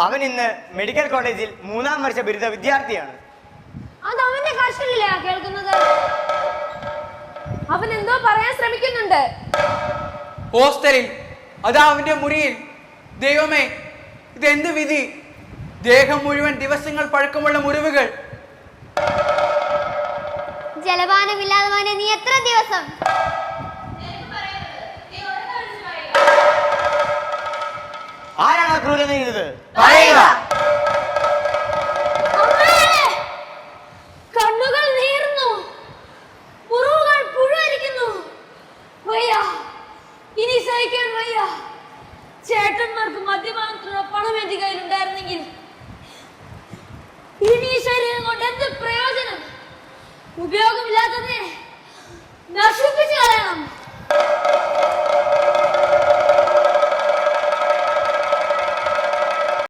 അവൻ ഇന്ന് മെഡിക്കൽ കോളേജിൽ മൂന്നാം വർഷ ബിരുദ വിദ്യാർത്ഥിയാണ്. അത് അവന്റെ കഷ്ടമില്ല കേൾക്കുന്നത്? അവൻ എന്തോ പറയാൻ ശ്രമിക്കുന്നുണ്ട്. ഹോസ്റ്റലിൽ അതാ അവന്റെ മുറിയിൽ. ദൈവമേ ഇത് എന്ത് വിധി? ദേഹം മുഴുവൻ ദിവസങ്ങൾ പഴക്കമുള്ള മുറിവുകൾ. ജലപാനമില്ലാതെ നീ എത്ര ദിവസം ആരാണ് ആ ക്രൂരത ചെയ്തത് അമ്മേ! കണ്ണുകൾ നീറുന്നു മുറിവുകൾ പുഴുവരിക്കുന്നു. വയ്യ ഇനി സഹിക്കാൻ വയ്യ. ചേട്ടന്മാർക്ക് മദ്യപാനത്തിനുള്ള പണം എന്റെ കയ്യിലുണ്ടായിരുന്നെങ്കിൽ ഇനി ശരീരം കൊണ്ട് എന്ത് പ്രയോജനം? ഉപയോഗമില്ലാത്തതിനെ നശിപ്പിച്ചു കളയണം.